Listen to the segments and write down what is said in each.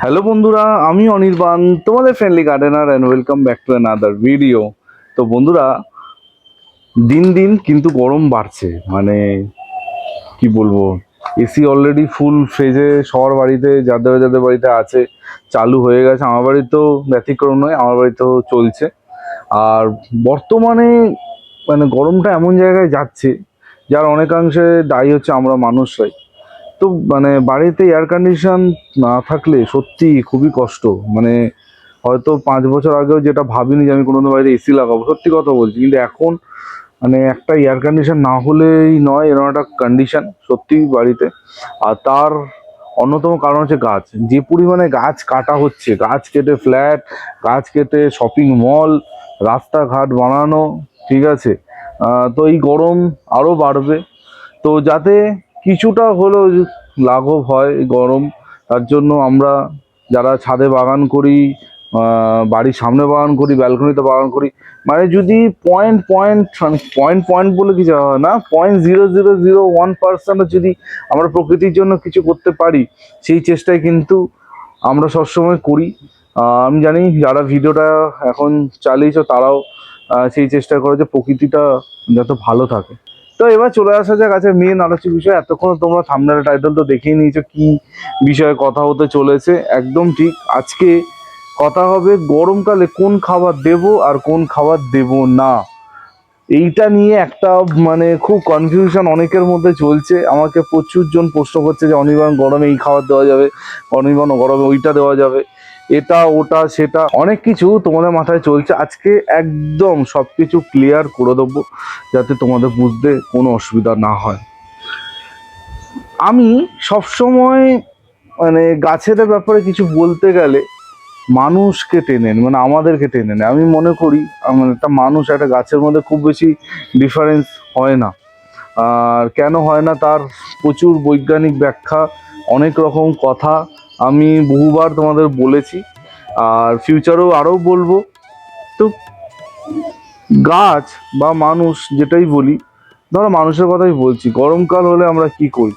Hello বন্ধুরা, আমি অনির্বাণ, তোমাদের friendly gardener and welcome back to another video তো বন্ধুরা, দিন দিন কিন্তু গরম বাড়ছে মানে কি বলব এসি অলরেডি ফুল ফেজে সবার বাড়িতে, যাদের যাদের বাড়িতে আছে, চালু হয়ে গেছে। আমার বাড়িতেও ব্যতিক্রম নয়, আমার বাড়িতেও চলছে। আর বর্তমানে মানে গরমটা এমন জায়গায় যাচ্ছে, যার অনেকাংশে দায়ী হচ্ছে আমরা মানুষরাই। তো মানে বাড়িতে এয়ার কন্ডিশন না থাকলে সত্যি খুবই কষ্ট। মানে হয়তো পাঁচ বছর আগেও যেটা ভাবিনি যে আমি কোনো বাড়িতে এসি লাগাবো, সত্যি কথা বলছি। কিন্তু এখন মানে একটা এয়ার কন্ডিশন না হলেই নয়, এরকম একটা কন্ডিশন সত্যি বাড়িতে। আর তার অন্যতম কারণ হচ্ছে গাছ। যে পরিমাণে গাছ কাটা হচ্ছে, গাছ কেটে ফ্ল্যাট গাছ কেটে শপিং মল রাস্তাঘাট বানানো, ঠিক আছে? তো এই গরম আরও বাড়বে। তো যাতে কিছুটা হলেও লাঘব হয় গরম। তার জন্য আমরা যারা ছাদে বাগান করি বাড়ির সামনে বাগান করি, ব্যালকনিতে বাগান করি মানে যদি পয়েন্ট পয়েন্ট পয়েন্ট পয়েন্ট বলে কিছু হয় না? Point zero zero zero one percent যদি আমরা প্রকৃতির জন্য কিছু করতে পারি, সেই চেষ্টায় কিন্তু আমরা সবসময় করি। আমি জানি যারা ভিডিওটা এখন চালিয়েছ তারাও সেই চেষ্টা করে যে প্রকৃতিটা যাতে ভালো থাকে। তো এবার চলে আসা যাক আছে মেন আলোচ্য বিষয়, এতক্ষণ তোমরা সামনের টাইটেল তো দেখেই নিয়েছো কি বিষয়ে কথা হতে চলেছে। একদম ঠিক, আজকে কথা হবে গরমকালে কোন খাবার দেব আর কোন খাবার দেব না। এইটা নিয়ে একটা মানে খুব কনফিউশন অনেকের মধ্যে চলছে। আমাকে প্রচুর জন প্রশ্ন করছে যে অনির্বাণ গরমে এই খাবার দেওয়া যাবে, অনির্বাণ গরমে ওইটা দেওয়া যাবে। এটা, ওটা, সেটা, অনেক কিছু তোমাদের মাথায় চলছে। আজকে একদম সব কিছু ক্লিয়ার করে দেবো, যাতে তোমাদের বুঝতে কোনো অসুবিধা না হয়। আমি সবসময় মানে গাছের ব্যাপারে কিছু বলতে গেলে মানুষকে টেনে মানে আমাদেরকে টেনে নেয়। আমি মনে করি মানে একটা মানুষ একটা গাছের মধ্যে খুব বেশি ডিফারেন্স হয় না। আর কেন হয় না, তার প্রচুর বৈজ্ঞানিক ব্যাখ্যা, অনেক রকম কথা আমি বহুবার তোমাদের বলেছি, আর ফিউচারেও আরও বলব। তো গাছ বা মানুষ যেটাই বলি, ধরো মানুষের কথাই বলছি, গরমকাল হলে আমরা কি করি?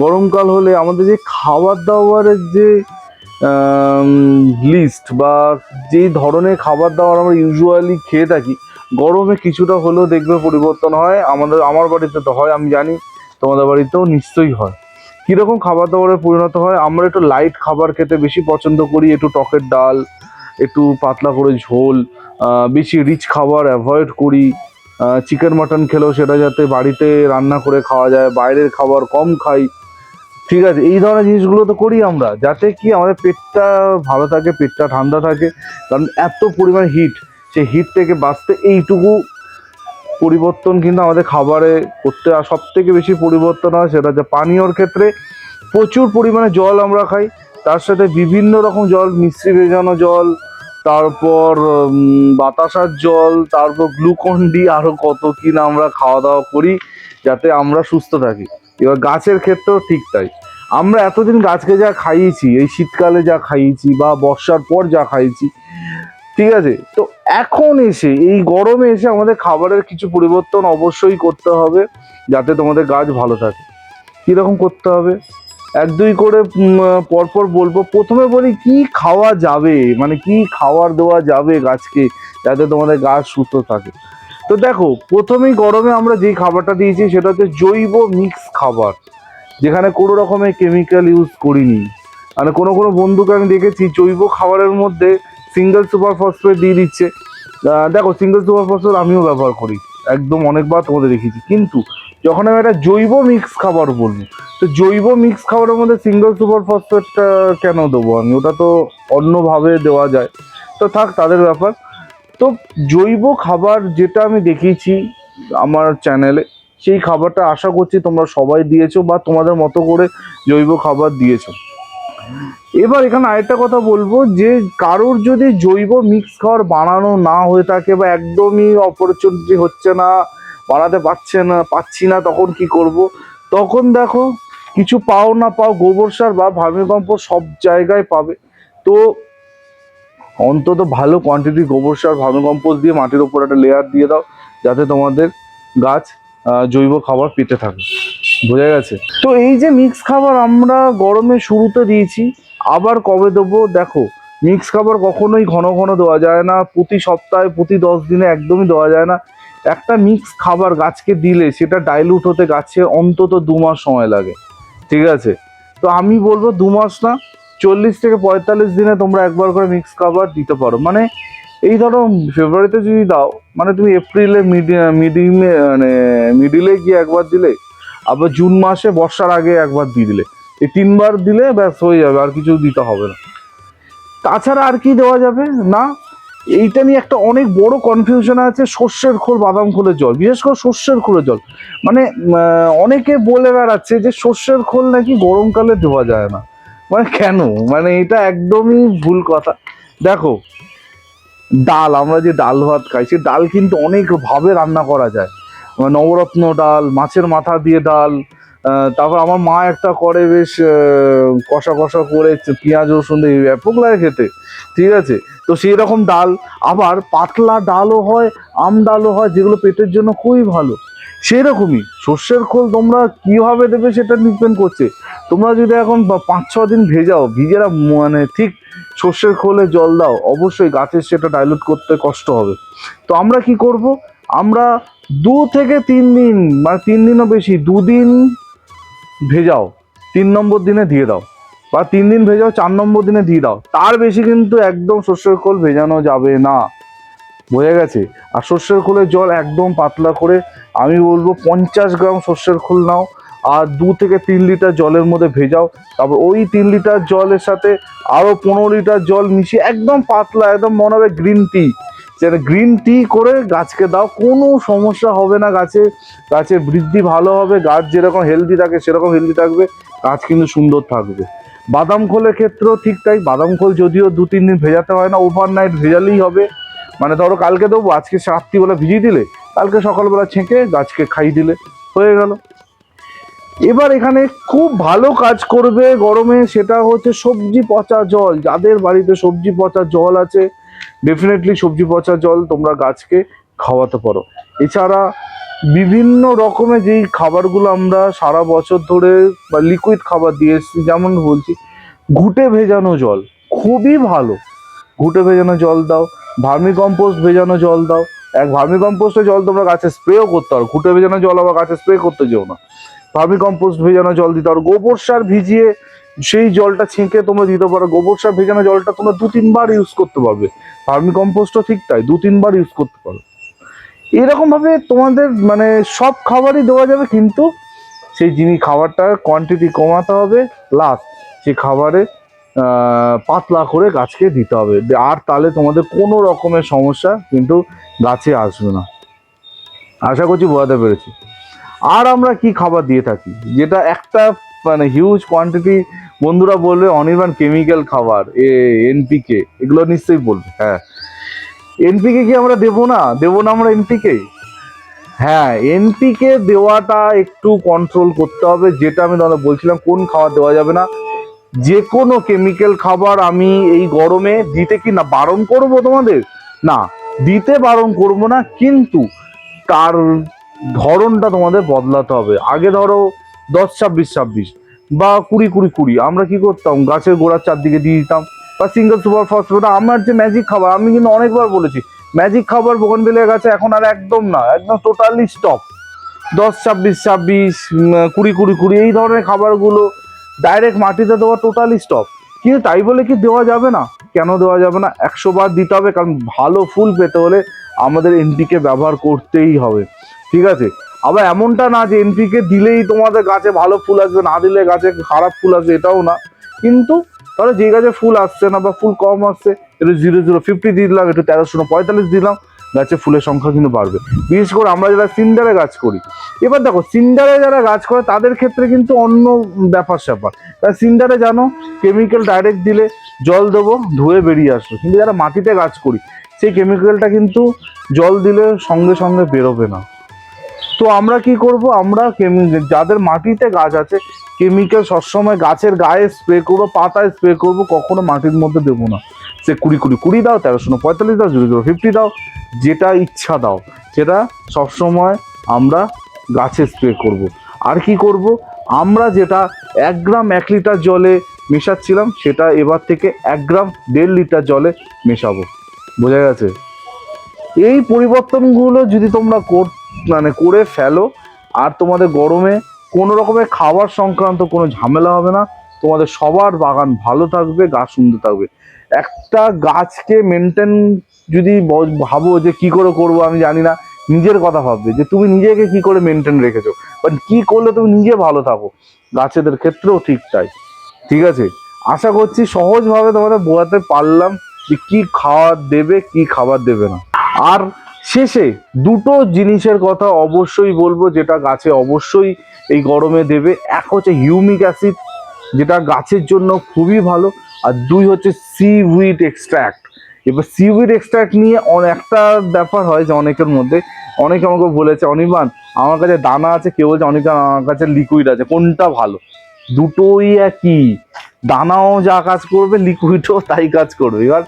গরমকাল হলে আমাদের যে খাবার দাবারের যে লিস্ট বা যেই ধরনের খাবার দাবার আমরা ইউজুয়ালি খেয়ে থাকি, গরমে কিছুটা হলেও দেখবে পরিবর্তন হয়। আমাদের, আমার বাড়িতে তো হয়, আমি জানি, তোমাদের বাড়িতেও নিশ্চয়ই হয়। কীরকম খাবার দাবারে পরিণত হয়? আমরা একটু লাইট খাবার খেতে বেশি পছন্দ করি, একটু টকের ডাল, একটু পাতলা করে ঝোল বেশি রিচ খাবার অ্যাভয়েড করি। চিকেন মাটন খেলেও সেটা যাতে বাড়িতে রান্না করে খাওয়া যায়, বাইরের খাবার কম খাই। ঠিক আছে, এই ধরনের জিনিসগুলো তো করি আমরা, যাতে কি আমাদের পেটটা ভালো থাকে, পেটটা ঠান্ডা থাকে। কারণ এত পরিমাণ হিট সেই হিট থেকে বাঁচতে এইটুকু পরিবর্তন কিন্তু আমাদের খাবারে করতে আর সব থেকে বেশি পরিবর্তন হয় সেটা হচ্ছে পানীয়র ক্ষেত্রে প্রচুর পরিমাণে জল আমরা খাই। তার সাথে বিভিন্ন রকম জল, মিশ্রি ভেজানো জল, তারপর বাতাসার জল, তারপর গ্লুকন ডি আরও কত কি না আমরা খাওয়া দাওয়া করি যাতে আমরা সুস্থ থাকি। এবার গাছের ক্ষেত্রেও ঠিক তাই। আমরা এতদিন গাছকে যা খাইয়েছি, এই শীতকালে যা খাইয়েছি বা বর্ষার পর যা খাইয়েছি, ঠিক আছে? তো এখন এসে, এই গরমে এসে আমাদের খাবারের কিছু পরিবর্তন অবশ্যই করতে হবে, যাতে তোমাদের গাছ ভালো থাকে। কীরকম করতে হবে? এক দুই করে পরপর বলব, প্রথমে বলি কি খাওয়া যাবে? মানে কি খাবার দেওয়া যাবে গাছকে, যাতে তোমাদের গাছ সুস্থ থাকে? তো দেখো, প্রথমেই গরমে আমরা যেই খাবারটা দিয়েছি, সেটা হচ্ছে জৈব মিক্স খাবার, যেখানে কোনো রকমের কেমিক্যাল ইউজ করিনি। মানে কোনো কোনো বন্ধুকে আমি দেখেছি জৈব খাবারের মধ্যে সিঙ্গেল সুপার ফসফেট দিয়ে দিচ্ছে। দেখো সিঙ্গেল সুপার ফসফেট আমিও ব্যবহার করি। একদম অনেকবার তোমাদের দেখেছি কিন্তু যখন আমি একটা জৈব মিক্স খাবার বলব, তো জৈব মিক্স খাবারের মধ্যে সিঙ্গেল সুপার ফসফেটটা কেন দেবো আমি? ওটা তো অন্যভাবে দেওয়া যায়। তো থাক, তাদের ব্যাপার। তো জৈব খাবার যেটা আমি দেখিয়েছি আমার চ্যানেলে সেই খাবারটা আশা করছি তোমরা সবাই দিয়েছ বা তোমাদের মতো করে জৈব খাবার দিয়েছ। এবার এখানে আরেকটা কথা বলব, যে কারোর যদি জৈব মিক্স খাবার বানানো না হয়ে থাকে বা একদমই অপরচুনিটি হচ্ছে না, বানাতে পারছে না, পাচ্ছি না, তখন কি করব? তখন দেখো কিছু পাও না পাও গোবর সার বা ভার্মিকম্পোস্ট সব জায়গায় পাবে। তো অন্তত ভালো কোয়ান্টিটি গোবর সার, ভার্মিকম্পোস্ট দিয়ে মাটির উপর একটা লেয়ার দিয়ে দাও, যাতে তোমাদের গাছ জৈব খাবার পেতে থাকে। বোঝা গেছে? তো এই যে মিক্স খাবার আমরা গরমে শুরুতে দিয়েছি, আবার কবে দেবো? দেখো মিক্স খাবার কখনোই ঘন ঘন দেওয়া যায় না, প্রতি সপ্তাহে, প্রতি দশ দিনে একদমই দেওয়া যায় না। একটা মিক্স খাবার গাছকে দিলে সেটা ডাইলুট হতে গাছে অন্তত দু মাস সময় লাগে। ঠিক আছে? তো আমি বলব দু মাস না, চল্লিশ থেকে পঁয়তাল্লিশ দিনে তোমরা একবার করে মিক্স খাবার দিতে পারো। মানে এই ধরো ফেব্রুয়ারিতে যদি দাও মানে তুমি এপ্রিলে মিডিমে মানে মিডিলে গিয়ে একবার দিলে আবার জুন মাসে বর্ষার আগে একবার দিয়ে দিলে। এই তিনবার দিলে ব্যাস হয়ে যাবে, আর কিছু দিতে হবে না। তাছাড়া আর কি দেওয়া যাবে? না, এইটা নিয়ে একটা অনেক বড় কনফিউশন আছে সর্ষের খোল, বাদাম খোলের জল। বিশেষ করে সর্ষের খোলের জল। মানে অনেকে বলে বেড়াচ্ছে যে সর্ষের খোল নাকি গরমকালে দেওয়া যায় না। মানে কেন? মানে এটা একদমই ভুল কথা। দেখো, ডাল, আমরা যে ডাল ভাত খাই সেই ডাল কিন্তু অনেক ভাবে রান্না করা যায়। নবরত্ন ডাল, মাছের মাথা দিয়ে ডাল তারপর আমার মা একটা করে বেশ কষা কষা করে পেঁয়াজ, রসুন দিয়ে ব্যাপক লাগে খেতে, ঠিক আছে? তো সেই রকম ডাল, আবার পাতলা ডালও হয়, আম ডালও হয়, যেগুলো পেটের জন্য খুবই ভালো। সেই রকমই সর্ষের খোল তোমরা কীভাবে দেবে সেটা ডিপেন্ড করছে। তোমরা যদি এখন পাঁচ, ছ দিন ভেজাও ভিজেরা মানে ঠিক সর্ষের খোলে জল দাও, অবশ্যই গাছের সেটা ডাইলুট করতে কষ্ট হবে। তো আমরা কি করব? আমরা দু থেকে তিন দিন মানে তিন দিনও বেশি, দুদিন ভেজাও। তিন নম্বর দিনে দিয়ে দাও। বা তিন দিন ভেজাও, চার নম্বর দিনে দিয়ে দাও। তার বেশি কিন্তু একদম সর্ষের খোল ভেজানো যাবে না। বোঝা গেছে? আর সর্ষের খোলের জল একদম পাতলা করে, আমি বলব পঞ্চাশ গ্রাম সর্ষের খোল নাও, আর দু থেকে তিন লিটার জলের মধ্যে ভেজাও। তারপর ওই তিন লিটার জলের সাথে আরও পনেরো লিটার জল মিশিয়ে, একদম পাতলা, একদম মনে হবে গ্রিন টি যেটা গ্রিন টি করে গাছকে দাও, কোনো সমস্যা হবে না গাছে। গাছের বৃদ্ধি ভালো হবে, গাছ যেরকম হেলদি থাকে, সেরকম হেলদি থাকবে, গাছ কিন্তু সুন্দর থাকবে। বাদাম খোলের ক্ষেত্রেও ঠিক তাই, বাদাম খোল যদিও দু, তিন দিন ভেজাতে হয় না ওভারনাইট ভেজালেই হবে। মানে ধরো কালকে দেবো, আজকে রাত্রিবেলা ভিজিয়ে দিলে, কালকে সকালবেলা ছেঁকে গাছকে খাইয়ে দিলে, হয়ে গেল। এবার এখানে খুব ভালো কাজ করবে গরমে, সেটা হচ্ছে সবজি পচা জল। যাদের বাড়িতে সবজি পচা জল আছে ডেফিনেটলি সবজি পচা জল তোমরা গাছকে খাওয়াতে পারো। এছাড়া বিভিন্ন রকমের যেই খাবারগুলো আমরা সারা বছর ধরে বা লিকুইড খাবার দিয়ে এসেছি, যেমন বলছি, ঘুটে ভেজানো জল খুবই ভালো। ঘুটে ভেজানো জল দাও ভার্মি কম্পোস্ট ভেজানো জল দাও। এক ভার্মি কম্পোস্টে জল তোমরা গাছে স্প্রেও করতে পারো। ঘুটে ভেজানো জল আবার গাছে স্প্রে করতে যেও না। ভার্মি কম্পোস্ট ভেজানো জল দিতে পারো। গোবর সার ভিজিয়ে সেই জলটা ছেঁকে তোমরা দিতে পারো। গোবর সার ভেজানো জলটা তোমরা দু, তিনবার ইউজ করতে পারবে। ভার্মি কম্পোস্টও ঠিক তাই দু, তিনবার ইউজ করতে পারো। এরকম ভাবে তোমাদের মানে সব খাবারই দেওয়া যাবে, কিন্তু সেই জিনিস খাবারটার কোয়ান্টিটি কমাতে হবে প্লাস সেই খাবারে পাতলা করে গাছকে দিতে হবে। আর তাহলে তোমাদের কোনো রকমের সমস্যা কিন্তু গাছে আসবে না। আশা করছি বোঝাতে পেরেছি। আর আমরা কি খাবার দিয়ে থাকি? যেটা একটা মানে হিউজ কোয়ান্টিটি বন্ধুরা বলবে অনির্বাণ কেমিক্যাল খাবার, এ, এনপিকে, এগুলো নিশ্চয়ই বলবে হ্যাঁ। এনপিকে কি আমরা দেবো না? দেবো না আমরা এনপিকে? হ্যাঁ এনপিকে দেওয়াটা একটু কন্ট্রোল করতে হবে, যেটা আমি তোমাদের বলছিলাম, কোন খাবার দেওয়া যাবে না। যে কোনো কেমিক্যাল খাবার আমি এই গরমে দিতে কি না, বারণ করব তোমাদের? না, দিতে বারণ করব না, কিন্তু তার ধরনটা তোমাদের বদলাতে হবে। আগে ধরো দশ ছাব্বিশ ছাব্বিশ বা কুড়ি কুড়ি কুড়ি। আমরা কি করতাম? গাছের গোড়ার চারদিকে দিয়ে দিতাম। বা সিঙ্গেল সুপার ফসফেট আমার যে ম্যাজিক খাবার, আমি কিন্তু অনেকবার বলেছি ম্যাজিক খাবার বোগনবেলিয়া গাছে এখন আর একদম না, একদম টোটালি স্টপ দশ, ছাব্বিশ ছাব্বিশ কুড়ি কুড়ি কুড়ি, এই ধরনের খাবারগুলো ডাইরেক্ট মাটিতে দেওয়া টোটালি স্টপ কিন্তু তাই বলে কি দেওয়া যাবে না? কেন দেওয়া যাবে না? একশো বার দিতে হবে, কারণ ভালো ফুল পেতে হলে আমাদের এনপিকে ব্যবহার করতেই হবে। ঠিক আছে? আবার এমনটা না যে এনপিকে দিলেই তোমাদের গাছে ভালো ফুল আসবে, না দিলে গাছে খারাপ ফুল আসবে, এটাও না। কিন্তু তাহলে যে গাছে ফুল আসছে না বা ফুল কম আসছে, একটু জিরো জিরো ফিফটি দিয়ে দিলাম, একটু তেরোশো পঁয়তাল্লিশ দিলাম, গাছে ফুলের সংখ্যা কিন্তু বাড়বে। বিশেষ করে আমরা যারা সিন্ডারে গাছ করি, এবার দেখো, সিন্ডারে যারা গাছ করে, তাদের ক্ষেত্রে কিন্তু অন্য ব্যাপার স্যাপার। তাই সিন্ডারে জানো কেমিক্যাল ডাইরেক্ট দিলে জল দেবো, ধুয়ে বেরিয়ে আসলো কিন্তু যারা মাটিতে গাছ করি, সেই কেমিক্যালটা কিন্তু জল দিলে সঙ্গে সঙ্গে বেরোবে না। তো আমরা কি করব? আমরা যাদের মাটিতে গাছ আছে, কেমিক্যাল সবসময় গাছের গায়ে স্প্রে করব, পাতায় স্প্রে করব, কখনো মাটির মধ্যে দেবো না। সে কুড়ি কুড়ি কুড়ি দাও তেরোশো পঁয়তাল্লিশ দাও, জিরো জিরো ফিফটি দাও, যেটা ইচ্ছা দাও, সেটা সবসময় আমরা গাছে স্প্রে করব। আর কি করব? আমরা যেটা এক গ্রাম এক লিটার জলে মেশাচ্ছিলাম, সেটা এবার থেকে এক গ্রাম দেড় লিটার জলে মেশাবো। বোঝা গেছে? এই পরিবর্তনগুলো যদি তোমরা কর মানে করে ফেলো। আর তোমাদের গরমে কোনো রকমের খাবার সংক্রান্ত কোনো ঝামেলা হবে না। তোমাদের সবার বাগান ভালো থাকবে, গাছ সুন্দর থাকবে। একটা গাছকে মেনটেন যদি ভাবো যে কি করে করব আমি জানি না, নিজের কথা ভাববে যে তুমি নিজেকে কি করে মেনটেন রেখেছো। বাট কি করলে তুমি নিজে ভালো থাকো? গাছেদের ক্ষেত্রেও ঠিক তাই। ঠিক আছে? আশা করছি সহজভাবে তোমাদের বোঝাতে পারলাম যে কী খাওয়ার দেবে, কি খাবার দেবে না। আর শেষে দুটো জিনিসের কথা অবশ্যই বলব, যেটা গাছে অবশ্যই এই গরমে দেবে। এক হচ্ছে হিউমিক অ্যাসিড যেটা গাছের জন্য খুবই ভালো, আর দুই হচ্ছে সি উইড এক্সট্র্যাক্ট এবার সি উইড এক্সট্র্যাক্ট নিয়ে অনেক একটা ব্যাপার হয় যে অনেকের মধ্যে। অনেকে আমাকে বলেছে, অনির্বাণ, আমার কাছে দানা আছে, কেউ বলছে অনেক আমার কাছে লিকুইড আছে, কোনটা ভালো? দুটোই একই। দানাও যা কাজ করবে লিকুইডও তাই কাজ করবে। এবার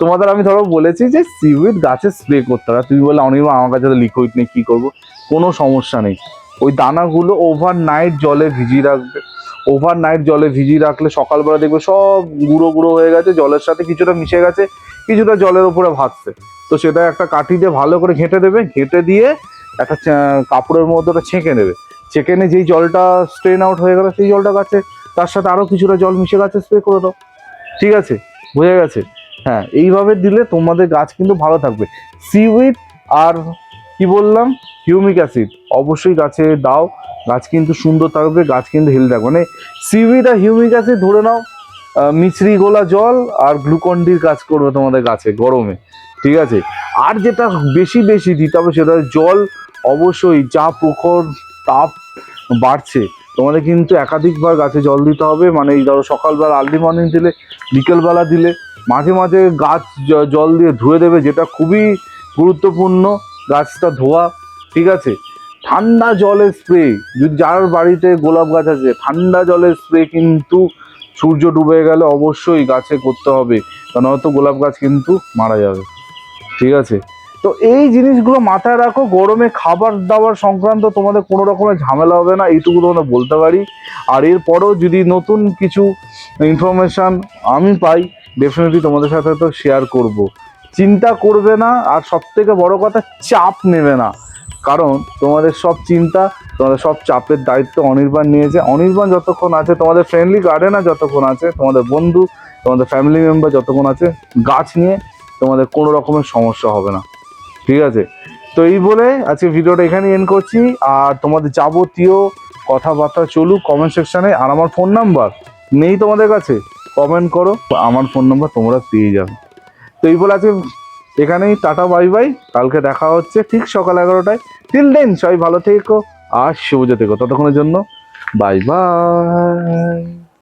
তোমাদের আমি ধরো বলেছি যে সিউইড গাছে স্প্রে করতে হবে। তুমি বলে অনির্বাণ আমার কাছে লিকুইড নেই, কী করব? কোনো সমস্যা নেই। ওই দানাগুলো ওভার নাইট জলে ভিজিয়ে রাখবে। ওভার নাইট জলে ভিজিয়ে রাখলে সকালবেলা দেখবে সব গুঁড়ো গুঁড়ো হয়ে গেছে, জলের সাথে কিছুটা মিশে গেছে, কিছুটা জলের উপরে ভাসছে। তো সেটা একটা কাঠি দিয়ে ভালো করে ঘেঁটে দেবে, ঘেঁটে দিয়ে একটা কাপড়ের মধ্যে ওটা ছেঁকে নেবে। ছেঁকে নিয়ে যেই জলটা স্ট্রেন আউট হয়ে গেল, সেই জলটা গাছে, তার সাথে আরও কিছুটা জল মিশে গাছে স্প্রে করে দাও। ঠিক আছে? বোঝা গেছে। হ্যাঁ এইভাবে দিলে তোমাদের গাছ কিন্তু ভালো থাকবে। সিউইড আর কি বললাম? হিউমিক অ্যাসিড অবশ্যই গাছে দাও, গাছ কিন্তু সুন্দর থাকবে, গাছ কিন্তু হেলদি থাকবে। মানে সিউইড আর হিউমিক অ্যাসিড ধরে নাও মিছরি গোলা জল আর গ্লুকন্ডির কাজ করবে তোমাদের গাছে গরমে, ঠিক আছে? আর যেটা বেশি বেশি দিতে হবে সেটা জল। অবশ্যই যা প্রখর তাপ বাড়ছে, তোমাদের কিন্তু একাধিকবার গাছে জল দিতে হবে। মানে এই ধরো সকালবেলা আর্লি মর্নিং দিলে, বিকেলবেলা দিলে মাঝে মাঝে গাছ জল দিয়ে ধুয়ে দেবে, যেটা খুবই গুরুত্বপূর্ণ, গাছটা ধোয়া, ঠিক আছে? ঠান্ডা জলের স্প্রে যদি যার বাড়িতে গোলাপ গাছ আছে, ঠান্ডা জলের স্প্রে কিন্তু সূর্য ডুবে গেলে অবশ্যই গাছে করতে হবে কারণ হয়তো গোলাপ গাছ কিন্তু মারা যাবে, ঠিক আছে? তো এই জিনিসগুলো মাথায় রাখো, গরমে খাবার দাবার সংক্রান্ত তোমাদের কোনো রকমের ঝামেলা হবে না, এইটুকু তোমাদের বলতে পারি। আর এরপরেও যদি নতুন কিছু ইনফরমেশান আমি পাই ডেফিনেটলি তোমাদের সাথে তো শেয়ার করব। চিন্তা করবে না, আর সব থেকে বড় কথা, চাপ নেবে না। কারণ তোমাদের সব চিন্তা, তোমাদের সব চাপের দায়িত্ব অনির্বাণ নিয়েছে। অনির্বাণ যতক্ষণ আছে, তোমাদের ফ্রেন্ডলি গার্ডেনার যতক্ষণ আছে, তোমাদের বন্ধু, তোমাদের ফ্যামিলি মেম্বার যতক্ষণ আছে, গাছ নিয়ে তোমাদের কোনো রকমের সমস্যা হবে না। ঠিক আছে? তো এই বলে আজকে ভিডিওটা এখানে এন্ড করছি। আর তোমাদের যাবতীয় কথাবার্তা চলুক কমেন্ট সেকশানে আর আমার ফোন নাম্বার নেই তোমাদের কাছে? কমেন্ট করো। আমার ফোন নাম্বার তোমরা পেয়ে যাবে। তো এই বলে আজকে এখানেই, টাটা, বাই বাই। কালকে দেখা হচ্ছে ঠিক সকাল এগারোটায়। টিল দেন সবাই ভালো থেকো আর সবুজে থেকো ততক্ষণের জন্য, বাই বাই।